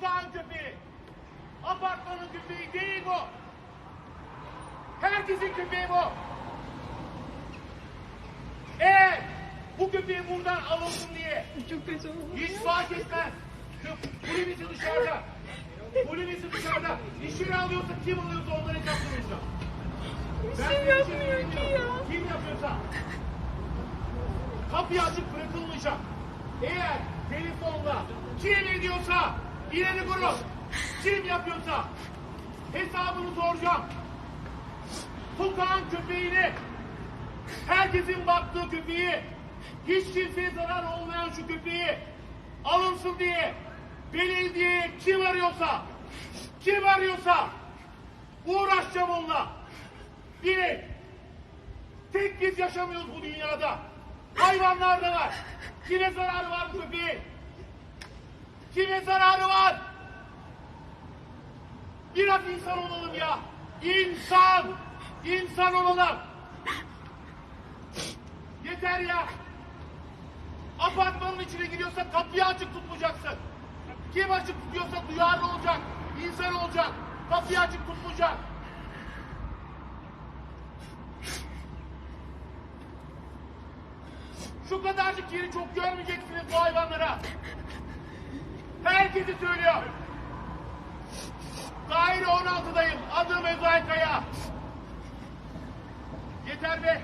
Sokağın köpeği. Apartmanın köpeği değil bu. Herkesin köpeği bu. Eğer bu köpeği buradan alınsın diye Çok kötü oldu. hiç fark etmez. Kulübesi dışarıda. Kulübesi dışarıda. İşini alıyorsa kim alıyorsa ondan hesap soracağım. Bir şey yapmıyor ki ya. Kim yapıyorsa. Kapı açık bırakılmayacak. Eğer telefonla kim ediyorsa ileri kurun. Kim yapıyorsa hesabını soracağım. Sokağın köpeğini herkesin baktığı köpeği hiç kimseye zarar olmayan şu köpeği alınsın diye belediye kim arıyorsa kim arıyorsa uğraşacağım onunla. Bilin tek biz yaşamıyoruz bu dünyada. Hayvanlar da var. Kime zararı var bu köpeğin? Kime zararı var? Biraz insan olalım ya. İnsan! İnsan olalım. Yeter ya. Apartmanın içine giriyorsa kapıyı açık tutmayacaksın. Kim açık tutuyorsa duyarlı olacak. İnsan olacak. Kapıyı açık tutmayacak. Şu kadarcık yeri çok hayvanlara. Herkesi söylüyor. Daire 16'dayım. Adım Özay Kaya. Yeter be.